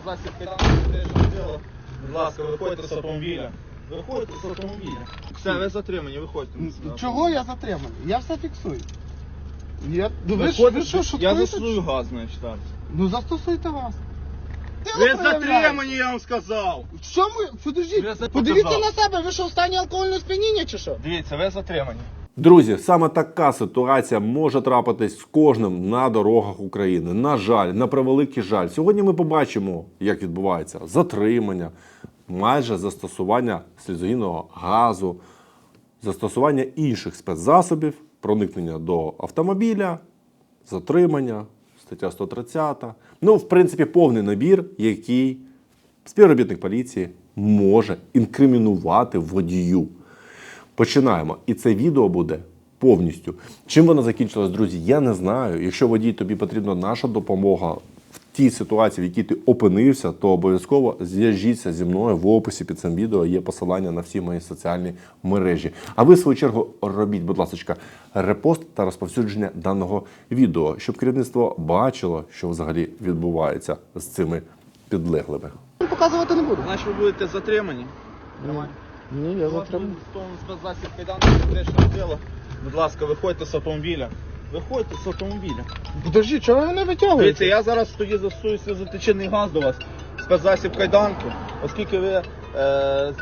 спецзасіб Будь ласка, виходьте з автомобіля. Виходьте з автомобіля. Все, ви затримані, виходьте. Чого я затриманий? Я все фіксую. Я... Ну, ви, ж- Виходите, ви що, я шуткуєте? засую газ, значить, так. Ну застосуйте вас. Ви затримані, я вам сказав. В чому? Подождіть, подивіться на себе, ви що в стані алкогольного сп'яніння чи що? Дивіться, ви затримані. Друзі, саме така ситуація може трапитись з кожним на дорогах України. На жаль, на превеликий жаль. Сьогодні ми побачимо, як відбувається затримання, майже застосування слізогінного газу, застосування інших спецзасобів, проникнення до автомобіля, затримання, стаття 130. Ну, в принципі, повний набір, який співробітник поліції може інкримінувати водію. Починаємо. І це відео буде повністю. Чим воно закінчилось, друзі, я не знаю. Якщо водій тобі потрібна наша допомога в тій ситуації, в якій ти опинився, то обов'язково зв'яжіться зі мною в описі під цим відео. Є посилання на всі мої соціальні мережі. А ви, в свою чергу, робіть, будь ласка, репост та розповсюдження даного відео, щоб керівництво бачило, що взагалі відбувається з цими підлеглими. Показувати не буду. Значить, ви будете затримані. Ні, я спецзасіб кайдан, критичне. Будь ласка, виходьте з автомобіля. Виходьте з автомобіля. Подожди, чого ви не Дивіться, витягуєте? я зараз тоді засую затичений газ до вас. Спецзасіб кайданки, оскільки ви,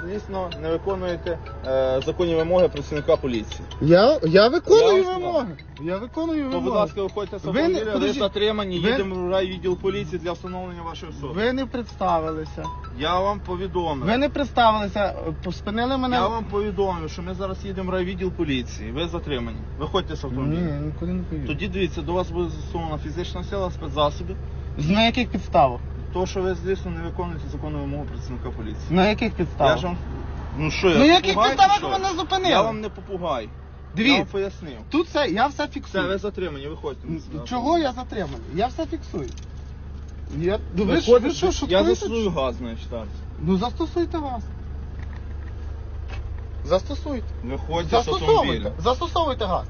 звісно, не виконуєте е, законні вимоги працівника поліції. Я, я виконую Я вимоги. Я виконую То, будь ласка, виходьте з Ви не- автомобіля, ви, подождіть. затримані, Ви- їдемо в райвідділ поліції для встановлення вашої особи. Ви не представилися. Я вам повідомив. Ви не представилися, е, спинили мене. Я вам повідомив, що ми зараз їдемо в райвідділ поліції. Ви затримані. Виходьте з Ні, автомобіля. я нікуди не поїду. Тоді дивіться, до вас буде застосована фізична сила спецзасобів. На яких підставах? То, що ви, звісно, не виконуєте законну вимогу працівника поліції. На яких Я підставах? ж вам. Ну що, я Ну яких попугай, підставах ви мене зупинили? Я вам не попугай. Я Дивіться, вам пояснив. тут все, я все Все, фіксую. ви затримані, виходьте. Чого я затриманий? Я все фіксую. Я... Ну, ви, ж- ви що, я засую газ, значить, так. Ну застосуйте вас. Застосуйте. Виходьте з Застосовуйте. автомобіля. Застосовуйте газ.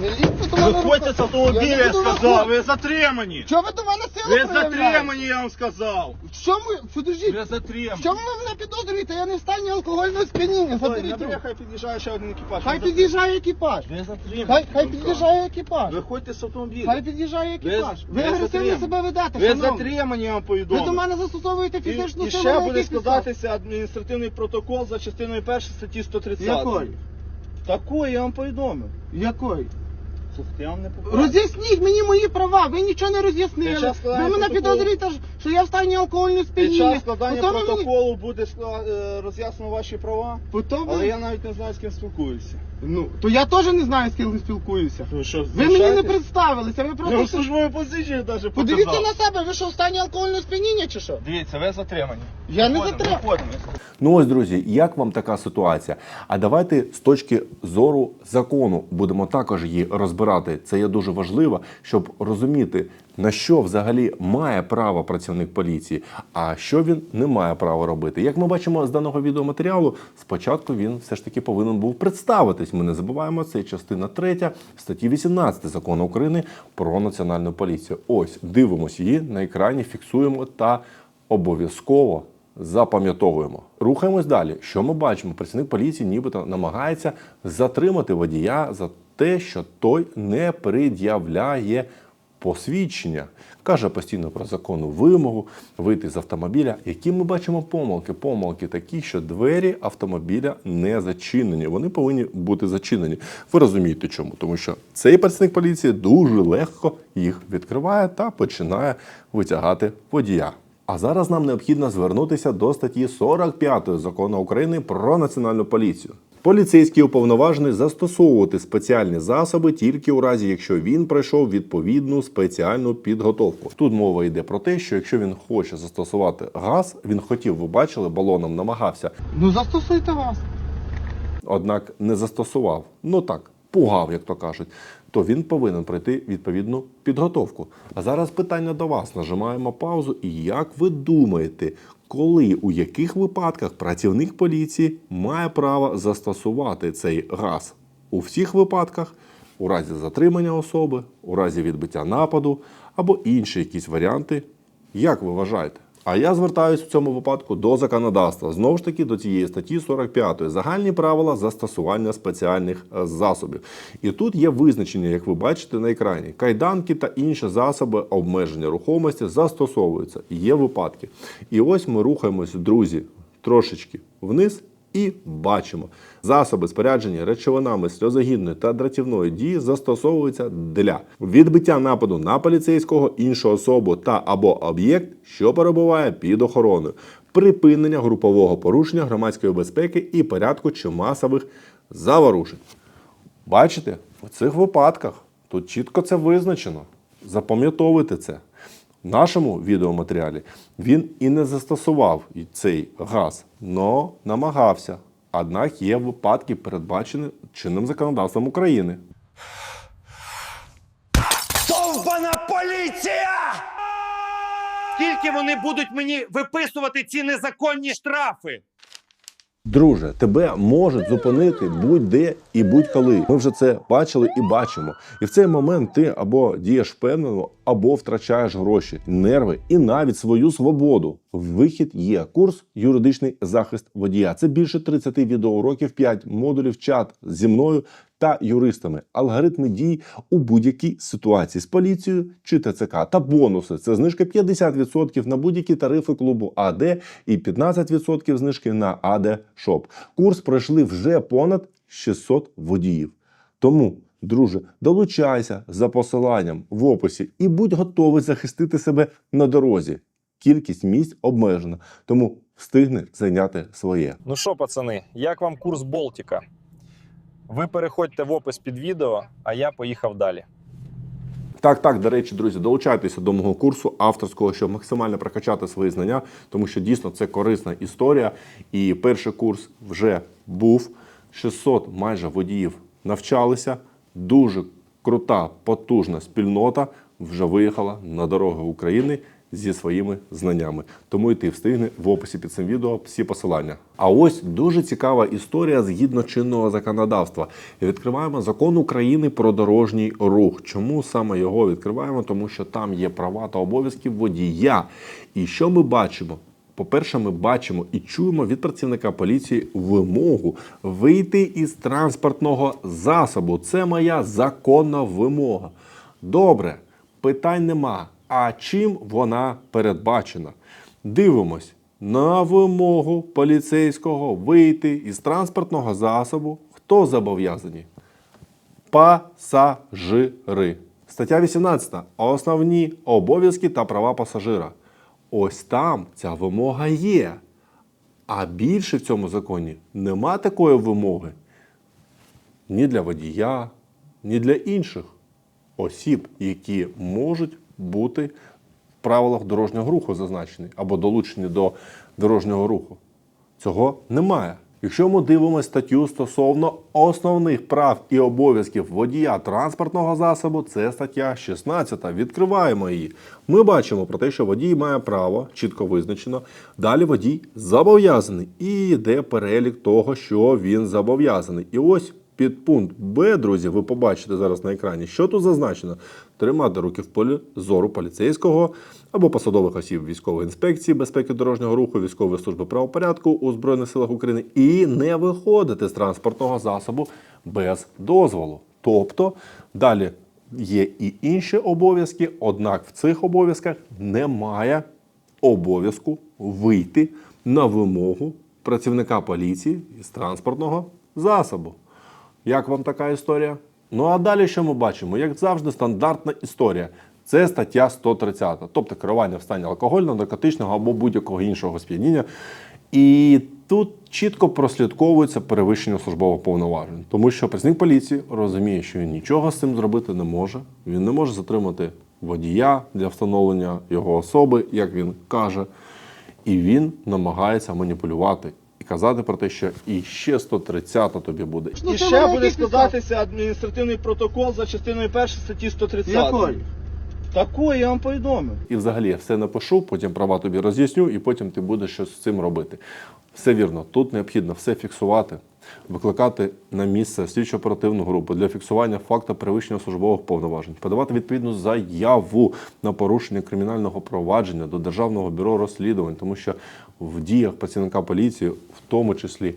Не лізьте до мене. Виходьте рука. з автомобіля, Я я, сказав, ви затримані. Чого ви до мене силу Ви проявляєте? затримані, я вам сказав. В чому, подождіть, Ви в затримані. чому ви мене підозрюєте? Я не в стані алкогольного сп'яніння. Заберіть руку. хай під'їжджає ще один екіпаж. Хай під'їжджає екіпаж. Ви затримані. Хай, хай під'їжджає екіпаж. Виходьте з автомобіля. Хай під'їжджає екіпаж. Ви- Ви агресивно затримані. себе ведете, Ви шановний. затримані, я вам Ви повідомив. до мене застосовуєте І, фізичну і силу. ще на буде яких складатися адміністративний протокол за частиною 1 статті 130. Якої? Такої я вам повідомив. Якої? Слухайте, я вам не покажу. Роз'ясніть мені мої права, ви нічого не Під роз'яснили. час Ви складання мене протоколу- підозрюєте, що я в стані алкогольного Під сп'яніння. час складання Потім ви мені- протоколу буде скла- е, роз'яснено ваші права, ви- але я навіть не знаю, з ким спілкуюся. Ну, то я теж не знаю, з ким ви спілкуюся. Ви що, Ви мені не знущаєтесь? представилися, ви Я вам просто... службове посвідчення навіть Подивіться на себе, ви що в стані алкогольного сп'яніння чи що? Дивіться, ви затримані. Я не Виходимо, затриманий. виходимо. Ну ось, друзі, як вам така ситуація? А давайте з точки зору закону будемо також її розбирати. Це є дуже важливо, щоб розуміти, на що взагалі має право працівник поліції, а що він не має права робити. Як ми бачимо з даного відеоматеріалу, спочатку він все ж таки повинен був представитись. Ми не забуваємо це частина 3 статті 18 закону України про національну поліцію. Ось дивимося її на екрані, фіксуємо та обов'язково запам'ятовуємо. Рухаємось далі. Що ми бачимо? Працівник поліції нібито намагається затримати водія за те, що той не пред'являє посвідчення. Каже постійно про законну вимогу вийти з автомобіля. Які ми бачимо помилки? Помилки такі, що двері автомобіля не зачинені. Вони повинні бути зачинені. Ви розумієте чому? Тому що цей працівник поліції дуже легко їх відкриває та починає витягати водія. А зараз нам необхідно звернутися до статті 45 закону України про національну поліцію. Поліцейський уповноважений застосовувати спеціальні засоби тільки у разі, якщо він пройшов відповідну спеціальну підготовку. Тут мова йде про те, що якщо він хоче застосувати газ, він хотів, ви бачили, балоном намагався, Ну застосуйте вас. однак не застосував. Ну так, пугав, як то кажуть, то він повинен пройти відповідну підготовку. А зараз питання до вас. Нажимаємо паузу. І як ви думаєте, коли у яких випадках працівник поліції має право застосувати цей газ? У всіх випадках, у разі затримання особи, у разі відбиття нападу або інші якісь варіанти Як ви вважаєте? А я звертаюся в цьому випадку до законодавства. Знову ж таки, до цієї статті 45 загальні правила застосування спеціальних е, засобів. І тут є визначення, як ви бачите на екрані. Кайданки та інші засоби обмеження рухомості застосовуються. Є випадки. І ось ми рухаємося, друзі, трошечки вниз. І бачимо, засоби споряджені речовинами сльозогінної та дратівної дії застосовуються для відбиття нападу на поліцейського, іншу особу та або об'єкт, що перебуває під охороною, припинення групового порушення громадської безпеки і порядку чи масових заворушень. Бачите, в цих випадках тут чітко це визначено. Запам'ятовуйте це. Нашому відеоматеріалі він і не застосував цей газ, но намагався. Однак є випадки, передбачені чинним законодавством України. Довбана поліція! Скільки вони будуть мені виписувати ці незаконні штрафи? Друже, тебе можуть зупинити будь-де і будь-коли. Ми вже це бачили і бачимо. І в цей момент ти або дієш впевнено, або втрачаєш гроші, нерви і навіть свою свободу. Вихід є курс юридичний захист водія. Це більше 30 відеоуроків, 5 модулів, чат зі мною та юристами, алгоритми дій у будь-якій ситуації з поліцією чи ТЦК та бонуси. Це знижка 50% на будь-які тарифи клубу АД і 15% знижки на АД Шоп. Курс пройшли вже понад 600 водіїв. Тому, друже, долучайся за посиланням в описі і будь готовий захистити себе на дорозі. Кількість місць обмежена, тому встигни зайняти своє. Ну що, пацани, як вам курс Болтіка? Ви переходьте в опис під відео, а я поїхав далі. Так, так, до речі, друзі, долучайтеся до мого курсу авторського, щоб максимально прокачати свої знання, тому що дійсно це корисна історія. І перший курс вже був. 600 майже водіїв навчалися. Дуже крута, потужна спільнота вже виїхала на дороги України зі своїми знаннями. Тому і ти встигни в описі під цим відео всі посилання. А ось дуже цікава історія згідно чинного законодавства. Відкриваємо закон України про дорожній рух. Чому саме його відкриваємо? Тому що там є права та обов'язки водія. І що ми бачимо? По-перше, ми бачимо і чуємо від працівника поліції вимогу вийти із транспортного засобу. Це моя законна вимога. Добре, питань нема. А чим вона передбачена? Дивимось на вимогу поліцейського вийти із транспортного засобу. Хто зобов'язані? Пасажири. Стаття 18. Основні обов'язки та права пасажира. Ось там ця вимога є. А більше в цьому законі нема такої вимоги ні для водія, ні для інших осіб, які можуть бути в правилах дорожнього руху зазначені або долучені до дорожнього руху. Цього немає. Якщо ми дивимося статтю стосовно основних прав і обов'язків водія транспортного засобу, це стаття 16. Відкриваємо її. Ми бачимо про те, що водій має право, чітко визначено. Далі водій зобов'язаний. І йде перелік того, що він зобов'язаний. І ось під пункт Б, друзі, ви побачите зараз на екрані, що тут зазначено: тримати руки в полі зору поліцейського або посадових осіб військової інспекції безпеки дорожнього руху, військової служби правопорядку у Збройних силах України і не виходити з транспортного засобу без дозволу. Тобто далі є і інші обов'язки, однак в цих обов'язках немає обов'язку вийти на вимогу працівника поліції із транспортного засобу. Як вам така історія? Ну а далі що ми бачимо? Як завжди, стандартна історія. Це стаття 130, тобто керування в стані алкогольного, наркотичного або будь-якого іншого сп'яніння. І тут чітко прослідковується перевищення службових повноважень, тому що працівник поліції розуміє, що він нічого з цим зробити не може. Він не може затримати водія для встановлення його особи, як він каже, і він намагається маніпулювати і казати про те, що і ще 130 тобі буде, Ну, І ще буде складатися адміністративний протокол за частиною 1 статті 130. Якої? Таку я вам повідомив. І взагалі я все напишу, потім права тобі роз'ясню, і потім ти будеш щось з цим робити. Все вірно, тут необхідно все фіксувати, викликати на місце слідчо оперативну групу для фіксування факту перевищення службових повноважень, подавати відповідну заяву на порушення кримінального провадження до Державного бюро розслідувань, тому що в діях працівника поліції, в тому числі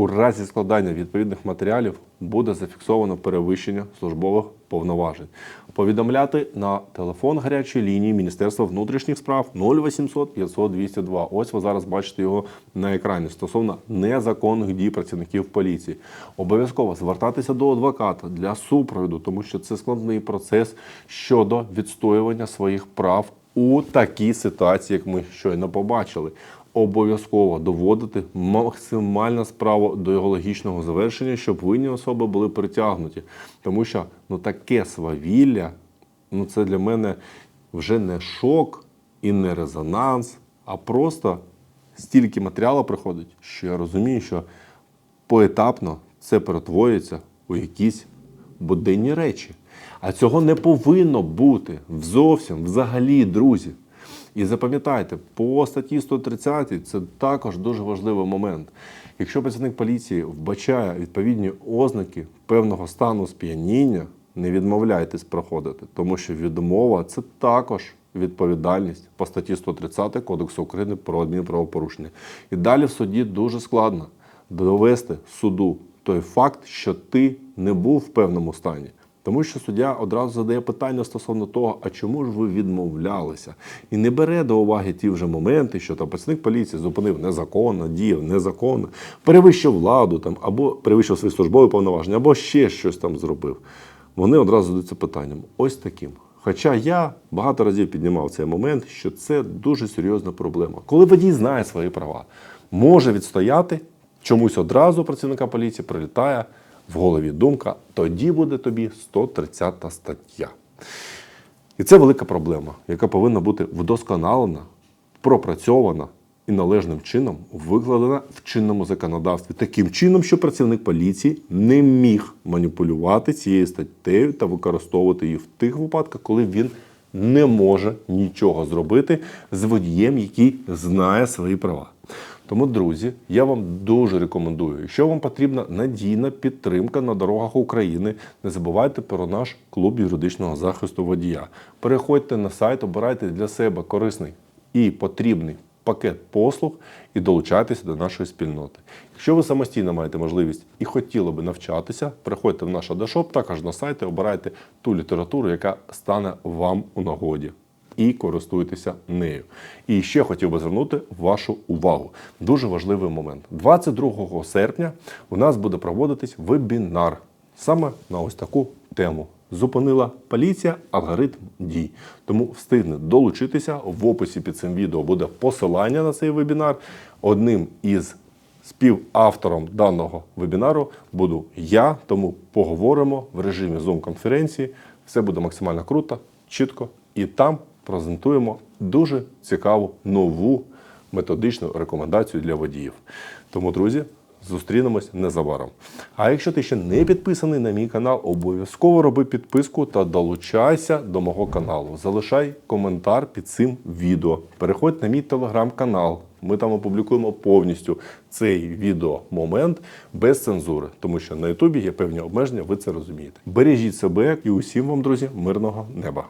у разі складання відповідних матеріалів буде зафіксовано перевищення службових повноважень. Повідомляти на телефон гарячої лінії Міністерства внутрішніх справ 0800 500 202. Ось ви зараз бачите його на екрані стосовно незаконних дій працівників поліції. Обов'язково звертатися до адвоката для супроводу, тому що це складний процес щодо відстоювання своїх прав у такій ситуації, як ми щойно побачили обов'язково доводити максимально справу до його логічного завершення, щоб винні особи були притягнуті. Тому що ну таке свавілля, ну це для мене вже не шок і не резонанс, а просто стільки матеріалу приходить, що я розумію, що поетапно це перетворюється у якісь буденні речі. А цього не повинно бути зовсім взагалі, друзі. І запам'ятайте, по статті 130 це також дуже важливий момент. Якщо працівник поліції вбачає відповідні ознаки певного стану сп'яніння, не відмовляйтесь проходити, тому що відмова це також відповідальність по статті 130 Кодексу України про адмінправопорушення. І далі в суді дуже складно довести суду той факт, що ти не був в певному стані. Тому що суддя одразу задає питання стосовно того, а чому ж ви відмовлялися? І не бере до уваги ті вже моменти, що там працівник поліції зупинив незаконно, діяв незаконно, перевищив владу там, або перевищив свої службові повноваження, або ще щось там зробив. Вони одразу задаються питанням: ось таким. Хоча я багато разів піднімав цей момент, що це дуже серйозна проблема. Коли водій знає свої права, може відстояти, чомусь одразу працівника поліції прилітає в голові думка, тоді буде тобі 130 стаття. І це велика проблема, яка повинна бути вдосконалена, пропрацьована і належним чином викладена в чинному законодавстві. Таким чином, що працівник поліції не міг маніпулювати цією статтею та використовувати її в тих випадках, коли він не може нічого зробити з водієм, який знає свої права. Тому, друзі, я вам дуже рекомендую. Якщо вам потрібна надійна підтримка на дорогах України, не забувайте про наш клуб юридичного захисту водія. Переходьте на сайт, обирайте для себе корисний і потрібний пакет послуг і долучайтеся до нашої спільноти. Якщо ви самостійно маєте можливість і хотіли би навчатися, приходьте в наш адашоп, також на сайті, обирайте ту літературу, яка стане вам у нагоді і користуйтеся нею. І ще хотів би звернути вашу увагу. Дуже важливий момент. 22 серпня у нас буде проводитись вебінар саме на ось таку тему. Зупинила поліція алгоритм дій. Тому встигне долучитися. В описі під цим відео буде посилання на цей вебінар. Одним із співавтором даного вебінару буду я, тому поговоримо в режимі Zoom-конференції. Все буде максимально круто, чітко і там презентуємо дуже цікаву нову методичну рекомендацію для водіїв. Тому, друзі, зустрінемось незабаром. А якщо ти ще не підписаний на мій канал, обов'язково роби підписку та долучайся до мого каналу. Залишай коментар під цим відео. Переходь на мій телеграм-канал. Ми там опублікуємо повністю цей відеомомент без цензури, тому що на Ютубі є певні обмеження, ви це розумієте. Бережіть себе і усім вам, друзі, мирного неба.